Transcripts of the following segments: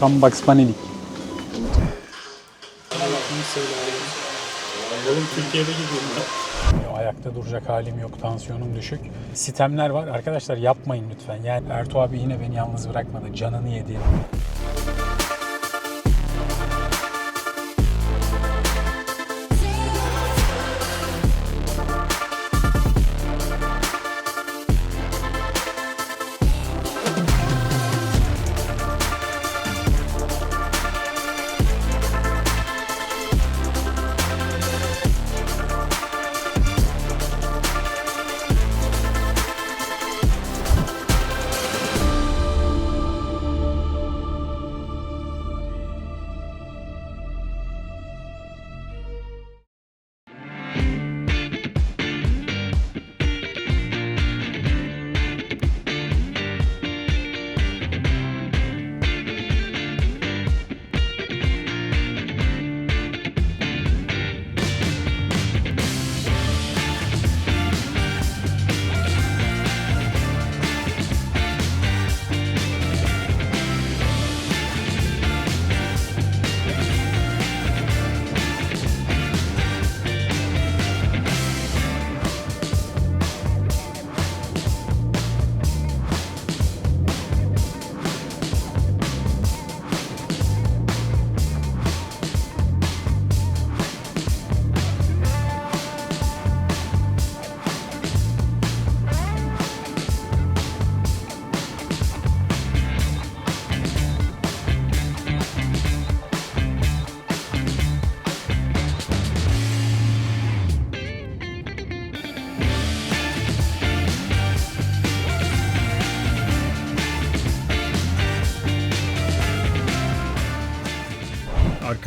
Tam Bugs Bunny'lik. Oğlum Türkiye'de gidiyorum ben. Ayakta duracak halim yok, tansiyonum düşük. Sitemler var. Arkadaşlar yapmayın lütfen. Yani Ertuğ abi yine beni yalnız bırakmadı. Canını yedi.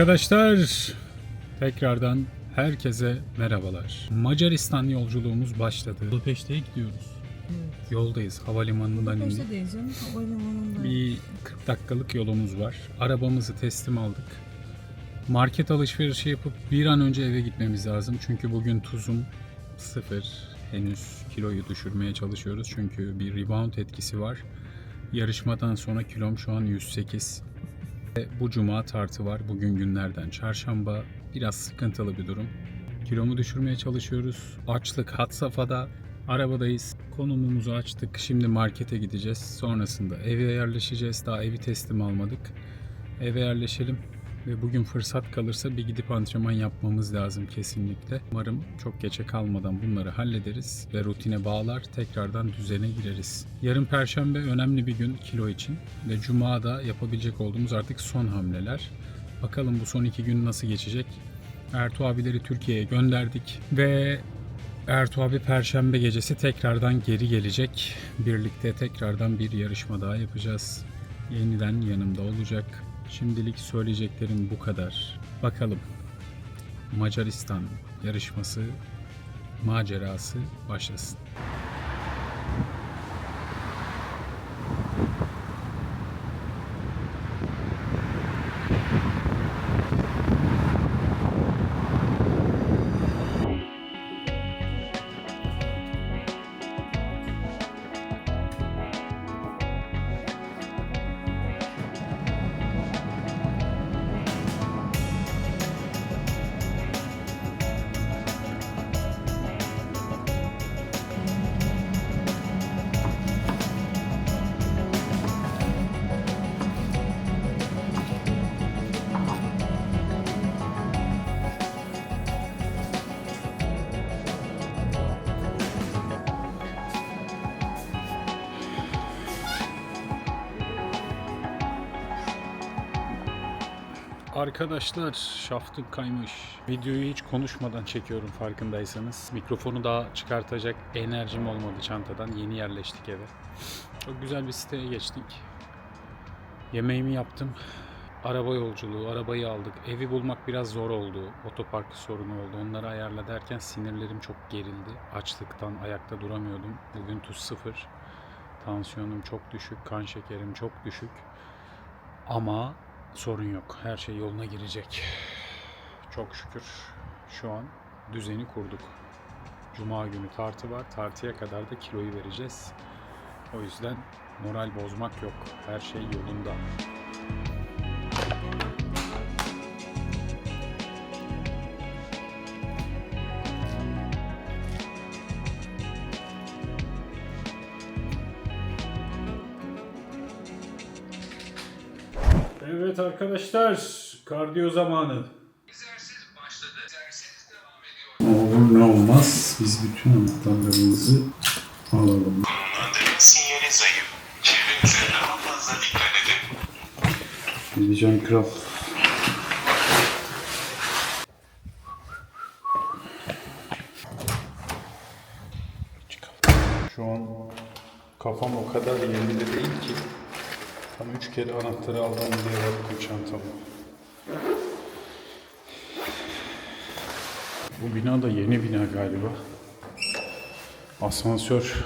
Arkadaşlar tekrardan herkese merhabalar. Macaristan yolculuğumuz başladı. Budapeşte'ye gidiyoruz. Yoldayız. Havalimanından indik. Budapeşte'deyiz canım. Havalimanında. Bir 40 dakikalık yolumuz var. Arabamızı teslim aldık. Market alışverişi yapıp bir an önce eve gitmemiz lazım. Çünkü bugün tuzum sıfır. Henüz kiloyu düşürmeye çalışıyoruz. Çünkü bir rebound etkisi var. Yarışmadan sonra kilom şu an 108. Bu cuma tartı var. Bugün günlerden çarşamba. Biraz sıkıntılı bir durum. Kilomu düşürmeye çalışıyoruz. Açlık had safhada. Arabadayız. Konumumuzu açtık. Şimdi markete gideceğiz. Sonrasında eve yerleşeceğiz. Daha evi teslim almadık. Eve yerleşelim. Ve bugün fırsat kalırsa bir gidip antrenman yapmamız lazım kesinlikle. Umarım çok geçe kalmadan bunları hallederiz ve rutine bağlar tekrardan düzene gireriz. Yarın perşembe önemli bir gün kilo için ve cuma da yapabilecek olduğumuz artık son hamleler. Bakalım bu son iki gün nasıl geçecek? Ertuğ abileri Türkiye'ye gönderdik ve Ertuğ abi Perşembe gecesi tekrardan geri gelecek. Birlikte tekrardan bir yarışma daha yapacağız. Yeniden yanımda olacak. Şimdilik söyleyeceklerim bu kadar. Bakalım Macaristan yarışması macerası başlasın. Arkadaşlar şaftım kaymış. Videoyu hiç konuşmadan çekiyorum farkındaysanız. Mikrofonu daha çıkartacak enerjim olmadı çantadan. Yeni yerleştik eve. Çok güzel bir siteye geçtik. Yemeğimi yaptım. Araba yolculuğu, arabayı aldık. Evi bulmak biraz zor oldu. Otopark sorunu oldu. Onları ayarla derken sinirlerim çok gerildi. Açlıktan ayakta duramıyordum. Bugün tuz sıfır. Tansiyonum çok düşük. Kan şekerim çok düşük. Ama sorun yok. Her şey yoluna girecek. Çok şükür şu an düzeni kurduk. Cuma günü tartı var. Tartıya kadar da kiloyu vereceğiz. O yüzden moral bozmak yok. Her şey yolunda. Evet arkadaşlar, kardiyo zamanı. Ne olur ne olmaz biz bütün anahtarlarımızı alalım. Sinyali zayıf. Çevrenize daha fazla dikkat edin. Gideceğim kral. Şu an kafam o kadar yerinde değil ki. Tam üç kere anahtarı aldım diye baktım çantama. Bu bina da yeni bina galiba. Asansör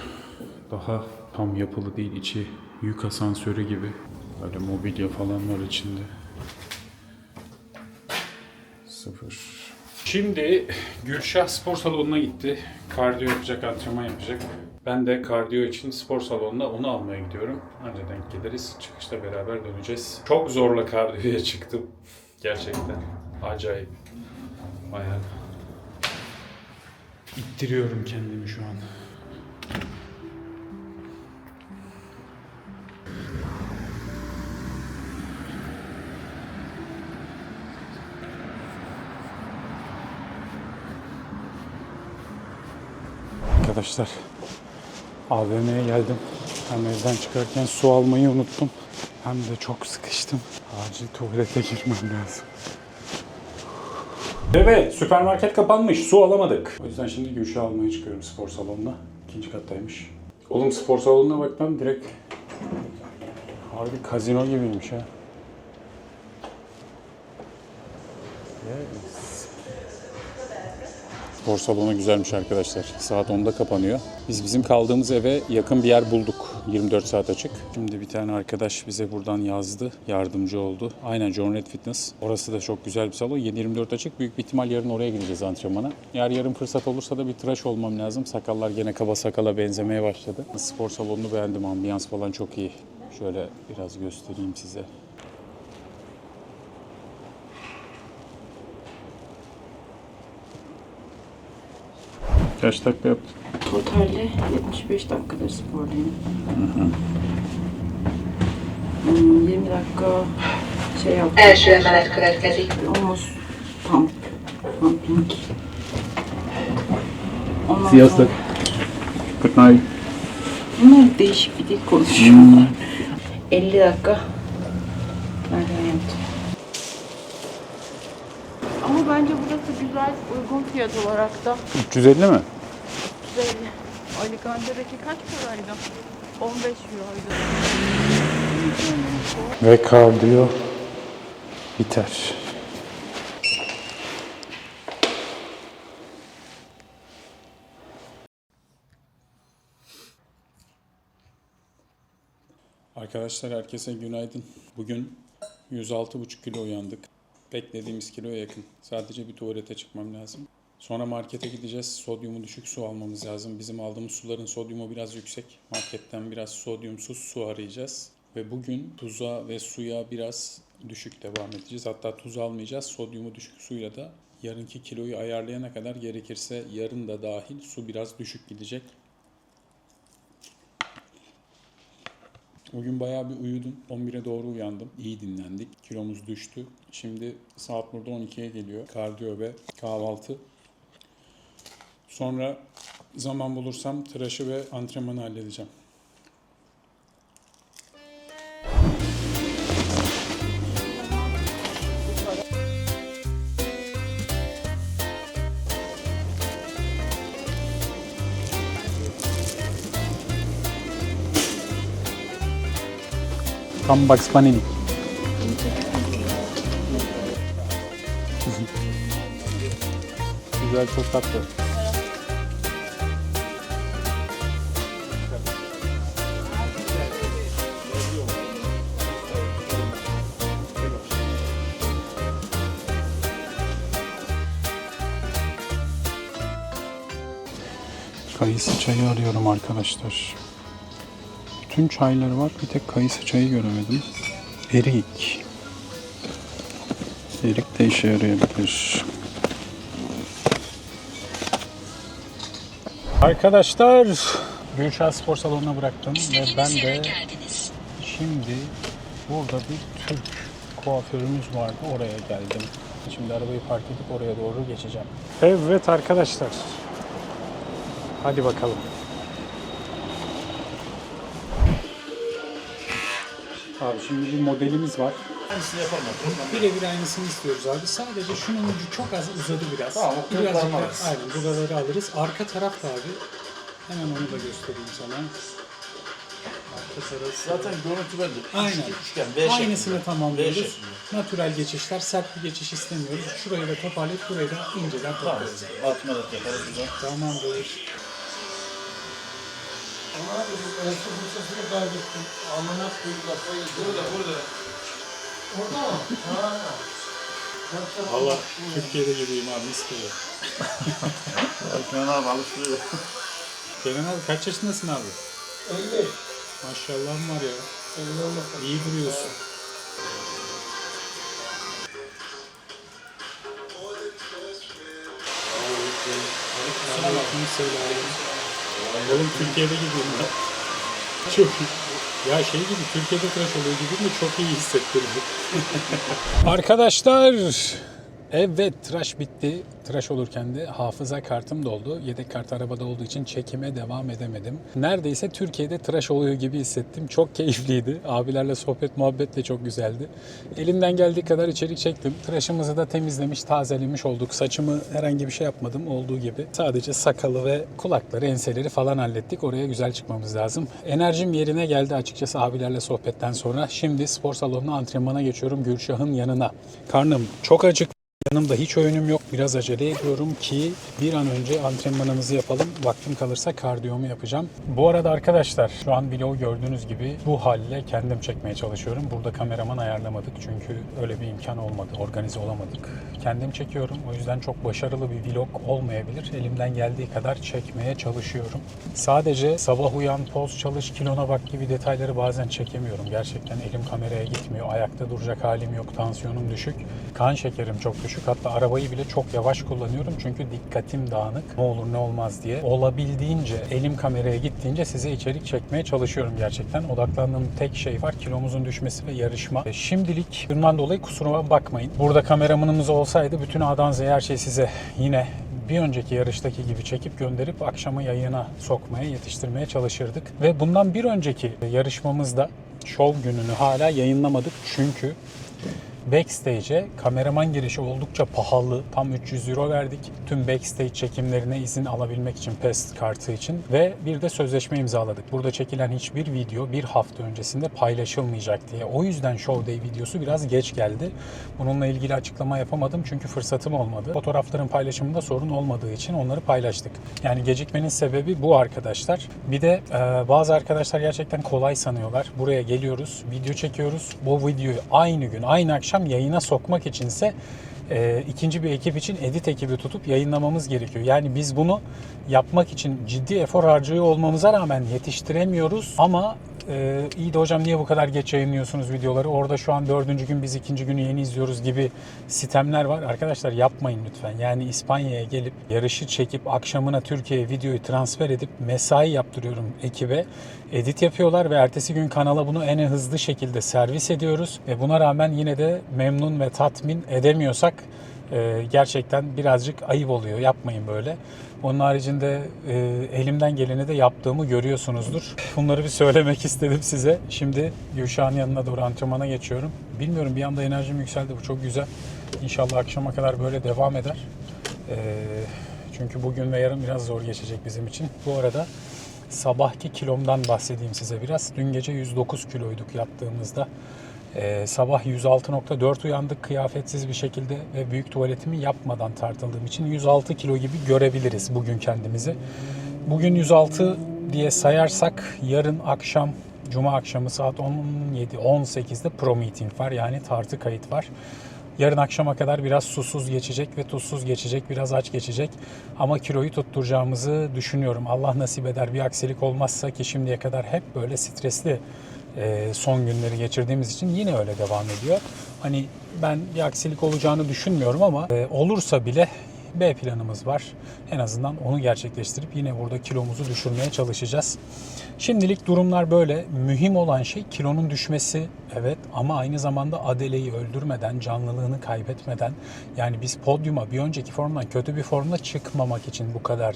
daha tam yapılı değil. içi yük asansörü gibi. Böyle mobilya falan var içinde. Sıfır. Şimdi Gülşah spor salonuna gitti. Kardiyo yapacak, antrenman yapacak. Ben de kardiyo için spor salonuna onu almaya gidiyorum. Anca denk geliriz. Çıkışta beraber döneceğiz. Çok zorla kardiyoya çıktım. Gerçekten. Acayip. Bayağı. İttiriyorum kendimi şu an. Arkadaşlar AVM'ye geldim. Hem evden çıkarken su almayı unuttum. Hem de çok sıkıştım. Acil tuvalete girmem lazım. Evet, süpermarket kapanmış. Su alamadık. O yüzden şimdi Gülşah almaya çıkıyorum spor salonuna. İkinci kattaymış. Oğlum spor salonuna bakmam direkt harbi kazino gibiymiş ha. Yes. Spor salonu güzelmiş arkadaşlar. Saat 10'da kapanıyor. Biz bizim kaldığımız eve yakın bir yer bulduk. 24 saat açık. Şimdi bir tane arkadaş bize buradan yazdı. Yardımcı oldu. Aynen John Red Fitness. Orası da çok güzel bir salon. 7-24 açık. Büyük bir ihtimal yarın oraya gideceğiz antrenmana. Eğer yarın fırsat olursa da bir tıraş olmam lazım. Sakallar gene kaba sakala benzemeye başladı. Spor salonunu beğendim. Ambiyans falan çok iyi. Şöyle biraz göstereyim size. Kaç dakika yaptın? Totalde 75 dakikadır spordayım. Hmm, 20 dakika şey yaptım. Első emelet következik. Omuz pump. Pumping. Ondan sonra- Good night. Bunlar değişik bir dil konuşuyorlar. 50 dakika merdiven yaptım. Ama bence burası güzel, uygun fiyat olarak da 350 mi? güzel. Alicante'deki kaç paraydı? 15 euroydu. Ve kardiyo biter. Arkadaşlar herkese günaydın. Bugün 106,5 kilo uyandık. Beklediğimiz kiloya yakın. Sadece bir tuvalete çıkmam lazım. Sonra markete gideceğiz. Sodyumu düşük su almamız lazım. Bizim aldığımız suların sodyumu biraz yüksek. Marketten biraz sodyumsuz su arayacağız. Ve bugün tuza ve suya biraz düşük devam edeceğiz. Hatta tuz almayacağız. Sodyumu düşük suyla da yarınki kiloyu ayarlayana kadar gerekirse yarın da dahil su biraz düşük gidecek. Bugün bayağı bir uyudum. 11'e doğru uyandım. İyi dinlendik. Kilomuz düştü. Şimdi saat burada 12'ye geliyor. Kardiyo ve kahvaltı. Sonra zaman bulursam tıraşı ve antrenmanı halledeceğim. Tam Bugs Bunny'lik. Güzel çok. Kayısı çayı arıyorum arkadaşlar. Bütün çayları var. Bir tek kayısı çayı göremedim. Erik. Erik de işe yarayabilir. Arkadaşlar Gülşah Spor Salonu'na bıraktım ve ben de şimdi burada bir Türk kuaförümüz vardı. Oraya geldim. Şimdi arabayı park edip oraya doğru geçeceğim. Evet arkadaşlar. Hadi bakalım. Abi şimdi bir modelimiz var. Aynısını yapalım. Birebir aynısını istiyoruz abi. Sadece şunun ucu çok az uzadı biraz. Tamam, o kırıklarını Birazcık da- alırız. Aynen buraları alırız. Arka taraf da abi. Hemen onu da göstereyim sana. Arka taraf. Zaten görüntü belli. Aynen. Üçgen, üçgen, V Aynısını. V tamamlıyoruz. şeklinde. Natural geçişler, sert bir geçiş istemiyoruz. Şurayı da toparlayıp burayı da inceden Tamam. toplarız. Altına da yaparız güzel. Tamamdır. Valla Türkiye'de gibiyim abi istiyor. Kenan abi alıştırıyor. Kenan abi kaç yaşındasın abi? 50. Maşallahım var ya. İyi duruyorsun. Aleykümselam. Oğlum Türkiye'de gibiyim ya. Çok iyi. Ya şey gibi Türkiye'de tıraş oluyor gibi mi çok iyi hissettirdi. Arkadaşlar Evet tıraş bitti. Tıraş olurken de hafıza kartım doldu. Yedek kart arabada olduğu için çekime devam edemedim. Neredeyse Türkiye'de tıraş oluyor gibi hissettim. Çok keyifliydi. Abilerle sohbet muhabbet de çok güzeldi. Elimden geldiği kadar içerik çektim. Tıraşımızı da temizlemiş, tazelemiş olduk. Saçımı herhangi bir şey yapmadım olduğu gibi. Sadece sakalı ve kulakları, enseleri falan hallettik. Oraya güzel çıkmamız lazım. Enerjim yerine geldi açıkçası abilerle sohbetten sonra. Şimdi spor salonuna antrenmana geçiyorum Gülşah'ın yanına. Karnım çok acık. Yanımda hiç öğünüm yok. Biraz acele ediyorum ki bir an önce antrenmanımızı yapalım. Vaktim kalırsa kardiyomu yapacağım. Bu arada arkadaşlar şu an vlog gördüğünüz gibi bu halle kendim çekmeye çalışıyorum. Burada kameraman ayarlamadık çünkü öyle bir imkan olmadı. Organize olamadık. Kendim çekiyorum. O yüzden çok başarılı bir vlog olmayabilir. Elimden geldiği kadar çekmeye çalışıyorum. Sadece sabah uyan, poz çalış, kilona bak gibi detayları bazen çekemiyorum. Gerçekten elim kameraya gitmiyor. Ayakta duracak halim yok. Tansiyonum düşük. Kan şekerim çok düşük. Hatta arabayı bile çok yavaş kullanıyorum. Çünkü dikkatim dağınık. Ne olur ne olmaz diye. Olabildiğince elim kameraya gittiğince size içerik çekmeye çalışıyorum gerçekten. Odaklandığım tek şey var. Kilomuzun düşmesi ve yarışma. E, Şimdilik bundan dolayı kusuruma bakmayın. Burada kameramanımız olsaydı bütün A'dan Z'ye her şey size yine bir önceki yarıştaki gibi çekip gönderip akşamı yayına sokmaya, yetiştirmeye çalışırdık. Ve bundan bir önceki yarışmamızda şov gününü hala yayınlamadık. Çünkü Backstage'e kameraman girişi oldukça pahalı. Tam 300 euro verdik. Tüm backstage çekimlerine izin alabilmek için PES kartı için ve bir de sözleşme imzaladık. Burada çekilen hiçbir video bir hafta öncesinde paylaşılmayacak diye. O yüzden Show Day videosu biraz geç geldi. Bununla ilgili açıklama yapamadım çünkü fırsatım olmadı. Fotoğrafların paylaşımında sorun olmadığı için onları paylaştık. Yani gecikmenin sebebi bu arkadaşlar. Bir de e, bazı arkadaşlar gerçekten kolay sanıyorlar. Buraya geliyoruz, video çekiyoruz. Bu videoyu aynı gün, aynı akşam yayına sokmak içinse e, ikinci bir ekip için edit ekibi tutup yayınlamamız gerekiyor. Yani biz bunu yapmak için ciddi efor harcıyor olmamıza rağmen yetiştiremiyoruz ama e, iyi de hocam niye bu kadar geç yayınlıyorsunuz videoları? Orada şu an dördüncü gün biz ikinci günü yeni izliyoruz gibi sitemler var. Arkadaşlar yapmayın lütfen. Yani İspanya'ya gelip yarışı çekip akşamına Türkiye'ye videoyu transfer edip mesai yaptırıyorum ekibe. Edit yapıyorlar ve ertesi gün kanala bunu en hızlı şekilde servis ediyoruz. Ve buna rağmen yine de memnun ve tatmin edemiyorsak e, gerçekten birazcık ayıp oluyor. Yapmayın böyle. Onun haricinde e, elimden geleni de yaptığımı görüyorsunuzdur. Bunları bir söylemek istedim size. Şimdi Gülşah'ın yanına doğru antrenmana geçiyorum. Bilmiyorum bir anda enerjim yükseldi. Bu çok güzel. İnşallah akşama kadar böyle devam eder. E, çünkü bugün ve yarın biraz zor geçecek bizim için. Bu arada sabahki kilomdan bahsedeyim size biraz. Dün gece 109 kiloyduk yattığımızda. Ee, sabah 106.4 uyandık kıyafetsiz bir şekilde ve büyük tuvaletimi yapmadan tartıldığım için 106 kilo gibi görebiliriz bugün kendimizi. Bugün 106 diye sayarsak yarın akşam Cuma akşamı saat 17-18'de pro meeting var yani tartı kayıt var. Yarın akşama kadar biraz susuz geçecek ve tuzsuz geçecek, biraz aç geçecek. Ama kiloyu tutturacağımızı düşünüyorum. Allah nasip eder bir aksilik olmazsa ki şimdiye kadar hep böyle stresli e, son günleri geçirdiğimiz için yine öyle devam ediyor. Hani ben bir aksilik olacağını düşünmüyorum ama e, olursa bile B planımız var. En azından onu gerçekleştirip yine burada kilomuzu düşürmeye çalışacağız. Şimdilik durumlar böyle. Mühim olan şey kilonun düşmesi evet ama aynı zamanda Adele'yi öldürmeden, canlılığını kaybetmeden yani biz podyuma bir önceki formdan kötü bir formda çıkmamak için bu kadar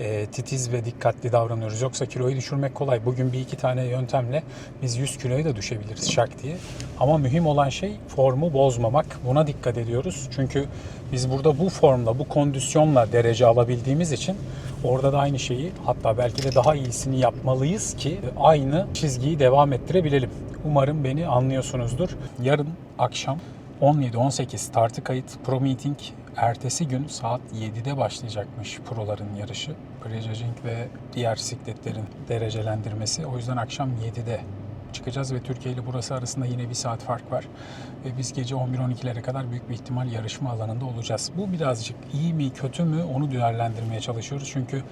e, titiz ve dikkatli davranıyoruz. Yoksa kiloyu düşürmek kolay. Bugün bir iki tane yöntemle biz 100 kiloya da düşebiliriz şak diye. Ama mühim olan şey formu bozmamak. Buna dikkat ediyoruz. Çünkü biz burada bu formla, bu kondisyonla derece alabildiğimiz için orada da aynı şeyi hatta belki de daha iyisini yapmalıyız ki aynı çizgiyi devam ettirebilelim. Umarım beni anlıyorsunuzdur. Yarın akşam 17-18 tartı kayıt Pro Meeting ertesi gün saat 7'de başlayacakmış proların yarışı. Prejudging ve diğer sikletlerin derecelendirmesi. O yüzden akşam 7'de çıkacağız ve Türkiye ile burası arasında yine bir saat fark var. Ve biz gece 11-12'lere kadar büyük bir ihtimal yarışma alanında olacağız. Bu birazcık iyi mi kötü mü onu değerlendirmeye çalışıyoruz. Çünkü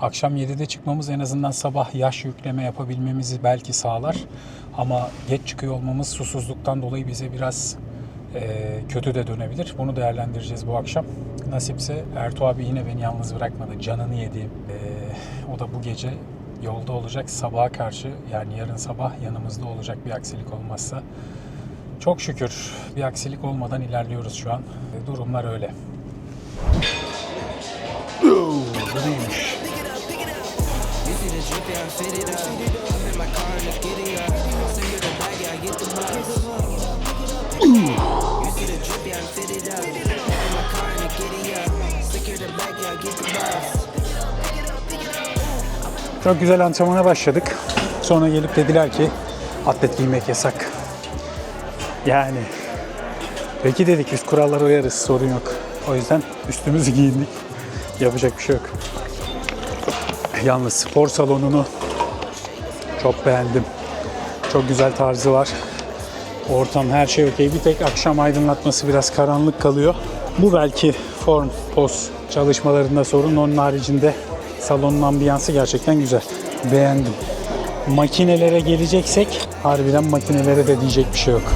akşam 7'de çıkmamız en azından sabah yaş yükleme yapabilmemizi belki sağlar. Ama geç çıkıyor olmamız susuzluktan dolayı bize biraz e, kötü de dönebilir. Bunu değerlendireceğiz bu akşam. Nasipse Ertuğ abi yine beni yalnız bırakmadı. Canını yediğim. E, o da bu gece yolda olacak. Sabaha karşı yani yarın sabah yanımızda olacak bir aksilik olmazsa. Çok şükür bir aksilik olmadan ilerliyoruz şu an. Durumlar öyle. Bu neymiş? Çok güzel antrenmana başladık. Sonra gelip dediler ki atlet giymek yasak. Yani peki dedik biz kurallara uyarız sorun yok. O yüzden üstümüzü giyindik. Yapacak bir şey yok. Yalnız spor salonunu çok beğendim. Çok güzel tarzı var. Ortam her şey okey. Bir tek akşam aydınlatması biraz karanlık kalıyor. Bu belki form, poz çalışmalarında sorun. Onun haricinde salonun ambiyansı gerçekten güzel. Beğendim. Makinelere geleceksek harbiden makinelere de diyecek bir şey yok.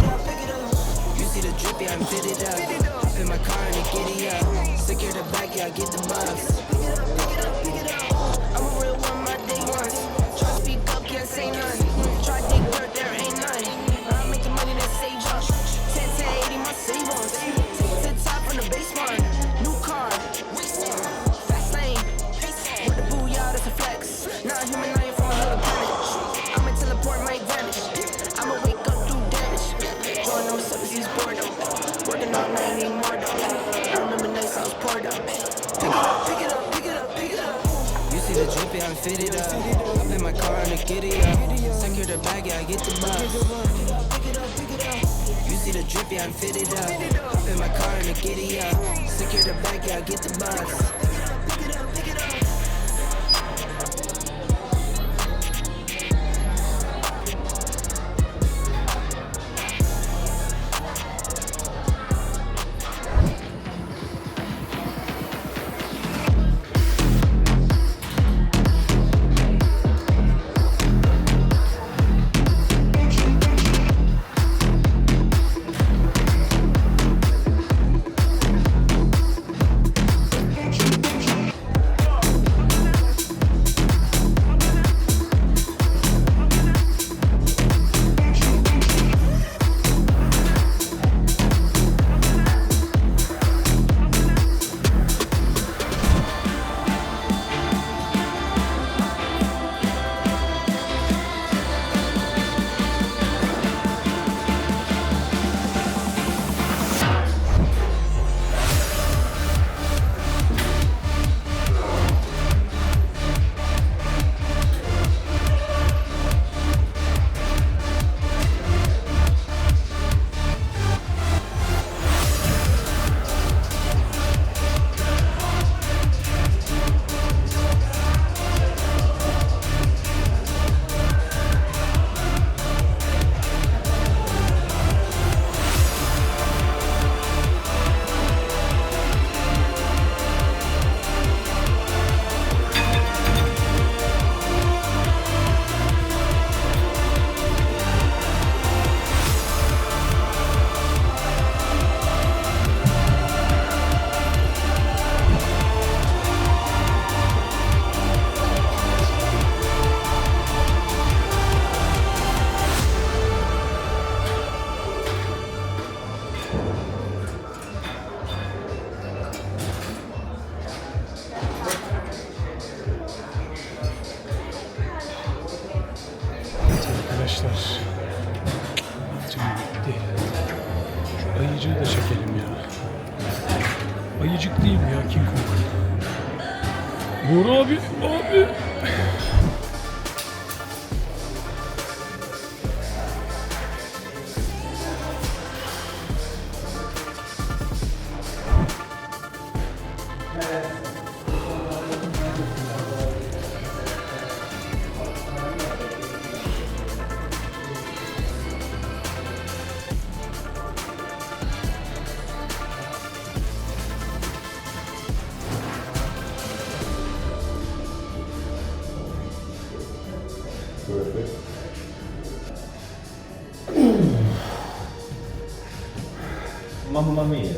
Mamma mia. You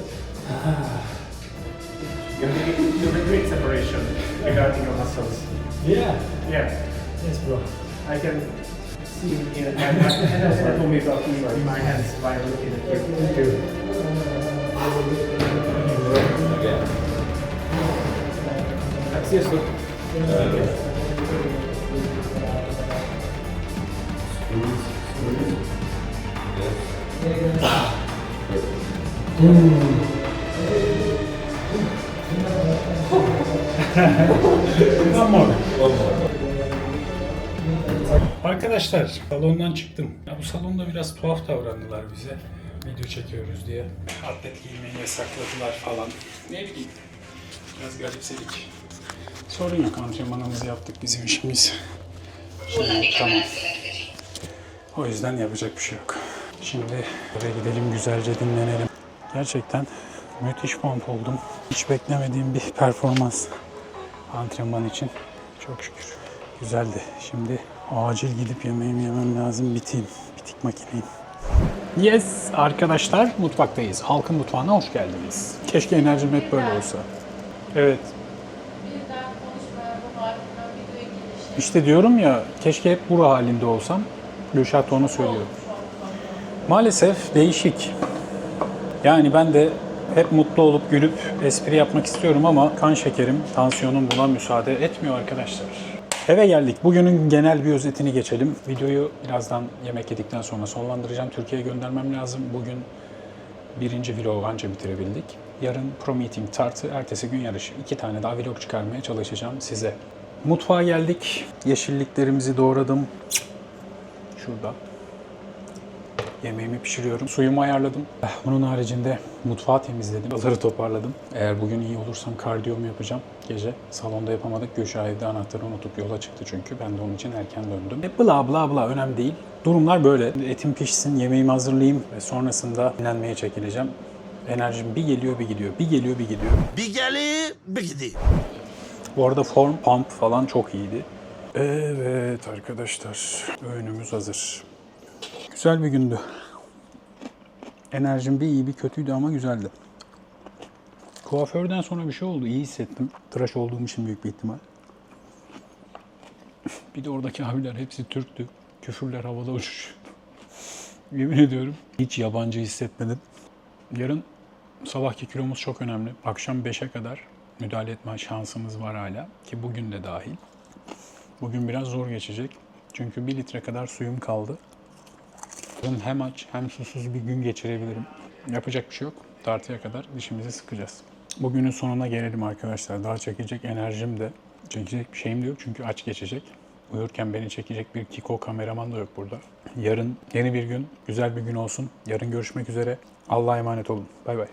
have, a, you have great separation regarding your muscles. Yeah. Yeah, Yes, bro. I can see in my hand. And also I told me about me in my hands while looking at you. Thank you. Again. See you soon. Arkadaşlar salondan çıktım. Ya bu salonda biraz tuhaf davrandılar bize. Video çekiyoruz diye. Atlet giymeyi yasakladılar falan. Ne bileyim. Biraz garipsedik. Sorun yok antrenmanımızı yaptık bizim işimiz. Şimdi tamam. O yüzden yapacak bir şey yok. Şimdi oraya gidelim güzelce dinlenelim. Gerçekten müthiş pomp oldum. Hiç beklemediğim bir performans antrenman için. Çok şükür. Güzeldi. Şimdi acil gidip yemeğimi yemem lazım. Biteyim. Bitik makineyim. Yes arkadaşlar mutfaktayız. Halkın mutfağına hoş geldiniz. Keşke enerjim hep böyle olsa. Evet. İşte diyorum ya keşke hep bu halinde olsam. Gülşah onu söylüyor. Maalesef değişik. Yani ben de hep mutlu olup gülüp espri yapmak istiyorum ama kan şekerim, tansiyonum buna müsaade etmiyor arkadaşlar. Eve geldik. Bugünün genel bir özetini geçelim. Videoyu birazdan yemek yedikten sonra sonlandıracağım. Türkiye'ye göndermem lazım. Bugün birinci vlogu anca bitirebildik. Yarın Pro Meeting tartı, ertesi gün yarışı. İki tane daha vlog çıkarmaya çalışacağım size. Mutfağa geldik. Yeşilliklerimizi doğradım. Şurada. Yemeğimi pişiriyorum. Suyumu ayarladım. Eh, Bunun haricinde mutfağı temizledim. Odaları toparladım. Eğer bugün iyi olursam kardiyomu yapacağım gece. Salonda yapamadık. Gülşah evde anahtarı unutup yola çıktı çünkü. Ben de onun için erken döndüm. E, bla bla bla önemli değil. Durumlar böyle. Etim pişsin, yemeğimi hazırlayayım ve sonrasında dinlenmeye çekileceğim. Enerjim bir geliyor bir gidiyor. Bir geliyor bir gidiyor. Bir geli bir gidi. Bu arada form pump falan çok iyiydi. Evet arkadaşlar öğünümüz hazır. Güzel bir gündü. Enerjim bir iyi bir kötüydü ama güzeldi. Kuaförden sonra bir şey oldu. iyi hissettim. Tıraş olduğum için büyük bir ihtimal. Bir de oradaki abiler hepsi Türktü. Küfürler havada uçuş. Yemin ediyorum hiç yabancı hissetmedim. Yarın sabahki kilomuz çok önemli. Akşam 5'e kadar müdahale etme şansımız var hala. Ki bugün de dahil. Bugün biraz zor geçecek. Çünkü bir litre kadar suyum kaldı. Hem aç hem susuz bir gün geçirebilirim. Yapacak bir şey yok. Tartıya kadar dişimizi sıkacağız. Bugünün sonuna gelelim arkadaşlar. Daha çekecek enerjim de, çekecek bir şeyim de yok çünkü aç geçecek. Uyurken beni çekecek bir Kiko kameraman da yok burada. Yarın yeni bir gün, güzel bir gün olsun. Yarın görüşmek üzere. Allah'a emanet olun. Bay bay.